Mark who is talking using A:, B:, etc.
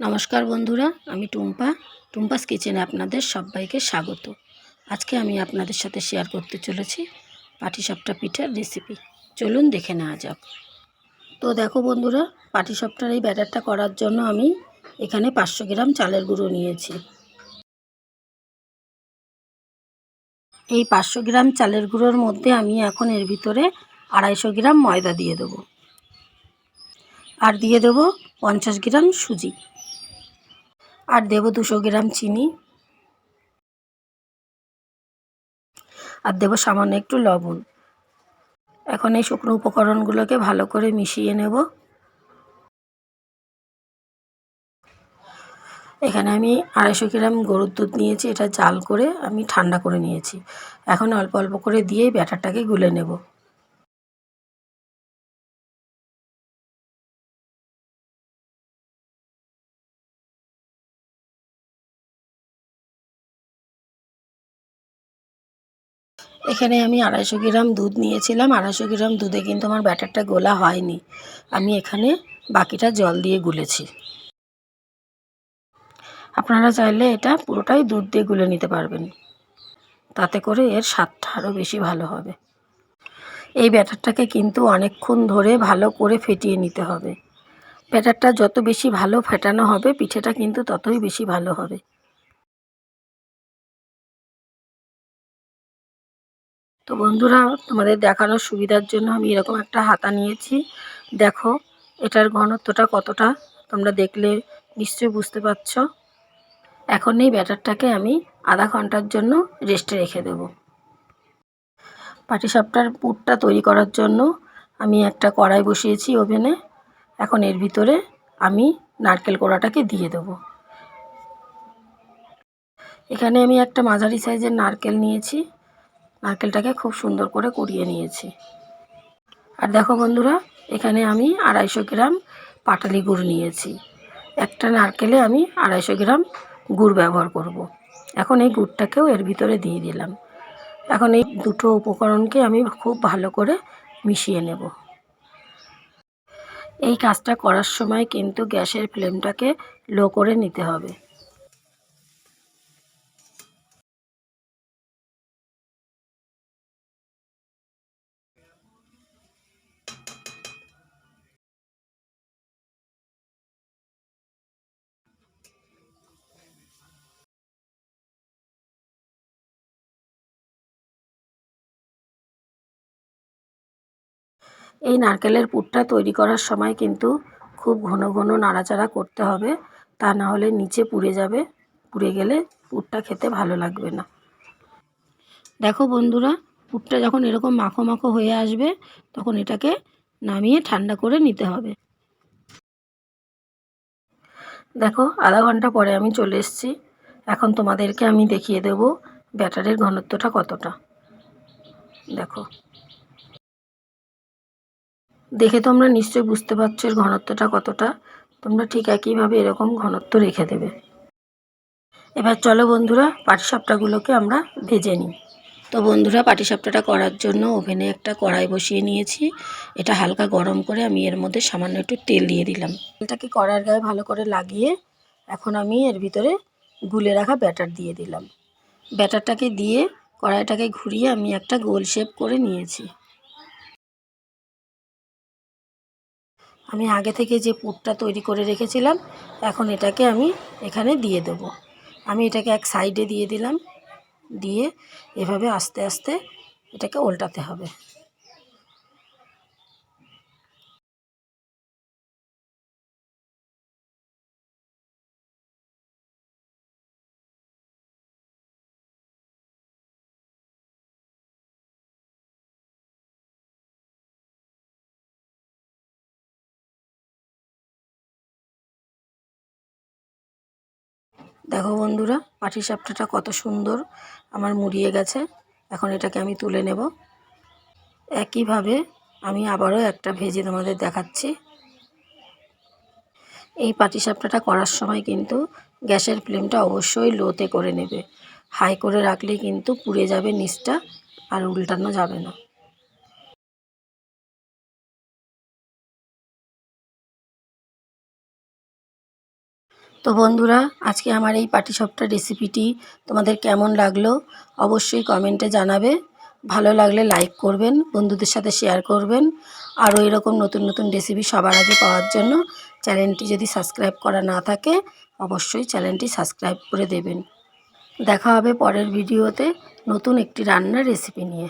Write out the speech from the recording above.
A: নমস্কার বন্ধুরা, আমি টুম্পা। টুম্পাস কিচেনে আপনাদের সবাইকে স্বাগত। আজকে আমি আপনাদের সাথে শেয়ার করতে চলেছি পাটিসাপটা পিঠার রেসিপি চলুন দেখে নেওয়া যাক। তো দেখো বন্ধুরা, পাটিসাপটার এই ব্যাটারটা করার জন্য আমি এখানে পাঁচশো গ্রাম চালের গুঁড়ো নিয়েছি। এই পাঁচশো গ্রাম চালের গুঁড়োর মধ্যে আমি এখন এর ভিতরে আড়াইশো গ্রাম ময়দা দিয়ে দেবো। আর দিয়ে দেবো পঞ্চাশ গ্রাম সুজি। আর দেব দুশো গ্রাম চিনি। আর দেবো সামান্য একটু লবণ। এখন এই শুকনো উপকরণগুলোকে ভালো করে মিশিয়ে নেব। এখানে আমি আড়াইশো গ্রাম গরুর দুধ নিয়েছি, এটা জাল করে আমি ঠান্ডা করে নিয়েছি। এখন অল্প অল্প করে দিয়েই ব্যাটারটাকে গুলে নেব। এখানে আমি আড়াইশো গ্রাম দুধ নিয়েছিলাম। আড়াইশো গ্রাম দুধে কিন্তু আমার ব্যাটারটা গোলা হয়নি। আমি এখানে বাকিটা জল দিয়ে গুলেছি। আপনারা চাইলে এটা পুরোটাই দুধ দিয়ে গুলে নিতে পারবেন। তাতে করে এর স্বাদটা আরও বেশি ভালো হবে। এই ব্যাটারটাকে কিন্তু অনেকক্ষণ ধরে ভালো করে ফেটিয়ে নিতে হবে। ব্যাটারটা যত বেশি ভালো ফেটানো হবে, পিঠেটা কিন্তু ততই বেশি ভালো হবে। তো বন্ধুরা, তোমাদের দেখানোর সুবিধার জন্য আমি এরকম একটা হাতা নিয়েছি। দেখো, এটার ঘনত্বটা কতটা, তোমরা দেখলে নিশ্চয়ই বুঝতে পারছ। এখন এই ব্যাটারটাকে আমি আধা ঘণ্টার জন্য রেস্টে রেখে দেব। পাটিসাপটার পুরটা তৈরি করার জন্য আমি একটা কড়াই বসিয়েছি ওভেনে। এখন এর ভিতরে আমি নারকেল কোড়াটাকে দিয়ে দেব। এখানে আমি একটা মাঝারি সাইজের নারকেল নিয়েছি। নারকেলটাকে খুব সুন্দর করে কুড়িয়ে নিয়েছি। আর দেখো বন্ধুরা, এখানে আমি আড়াইশো গ্রাম পাটালি গুড় নিয়েছি। একটা নারকেলে আমি আড়াইশো গ্রাম গুড় ব্যবহার করব। এখন এই গুড়টাকেও এর ভিতরে দিয়ে দিলাম। এখন এই দুটো উপকরণকে আমি খুব ভালো করে মিশিয়ে নেব। এই কাজটা করার সময় কিন্তু গ্যাসের ফ্লেমটাকে লো করে নিতে হবে। এই নারকেলের পুরটা তৈরি করার সময় কিন্তু খুব ঘন ঘন নাড়াচাড়া করতে হবে। তা না হলে নিচে পুড়ে যাবে। পুড়ে গেলে পুরটা খেতে ভালো লাগবে না। দেখো বন্ধুরা, পুরটা যখন এরকম মাখো মাখো হয়ে আসবে, তখন এটাকে নামিয়ে ঠান্ডা করে নিতে হবে। দেখো, আধা ঘণ্টা পরে আমি চলে এসেছি। এখন তোমাদেরকে আমি দেখিয়ে দেব ব্যাটারের ঘনত্বটা কতটা। দেখো। দেখে তোমরা নিশ্চয়ই বুঝতে পারছ এর ঘনত্বটা কতটা। তোমরা ঠিক একইভাবে এরকম ঘনত্ব রেখে দেবে। এবার চলো বন্ধুরা পাটিসাপটাগুলোকে আমরা ভেজে নিই। তো বন্ধুরা পাটিসাপটাটা করার জন্য ওভেনে একটা কড়াই বসিয়ে নিয়েছি। এটা হালকা গরম করে আমি এর মধ্যে সামান্য একটু তেল দিয়ে দিলাম। তেলটাকে কড়ার গায়ে ভালো করে লাগিয়ে এখন আমি এর ভিতরে গুলে রাখা ব্যাটার দিয়ে দিলাম। ব্যাটারটাকে দিয়ে কড়াইটাকে ঘুরিয়ে আমি একটা গোল শেপ করে নিয়েছি। আমি আগে থেকে যে পুরটা তৈরি করে রেখেছিলাম, এখন এটাকে আমি এখানে দিয়ে দেব। আমি এটাকে এক সাইডে দিয়ে দিলাম, দিয়ে এভাবে আস্তে আস্তে এটাকে উল্টাতে হবে। দেখো বন্ধুরা পাটিসাপটাটা কত সুন্দর আমার মুড়িয়ে গেছে। এখন এটাকে আমি তুলে নেব। একইভাবে আমি আবারও একটা ভেজে তোমাদের দেখাচ্ছি। এই পাটিসাপটাটা করার সময় কিন্তু গ্যাসের ফ্লেমটা অবশ্যই লোতে করে নেবে। হাই করে রাখলে কিন্তু পুড়ে যাবে নিচটা আর উল্টানো যাবে না। তো বন্ধুরা, আজকে আমার এই পাটি পাটিসাপটা রেসিপিটি তোমাদের কেমন লাগল অবশ্যই কমেন্টে জানাবে। ভালো লাগলে লাইক করবেন, বন্ধুদের সাথে শেয়ার করবেন। আরও এরকম নতুন নতুন রেসিপি সবার আগে পাওয়ার জন্য চ্যানেলটি যদি সাবস্ক্রাইব করা না থাকে, অবশ্যই চ্যানেলটি সাবস্ক্রাইব করে দেবেন। দেখা হবে পরের ভিডিওতে নতুন একটি রান্নার রেসিপি নিয়ে।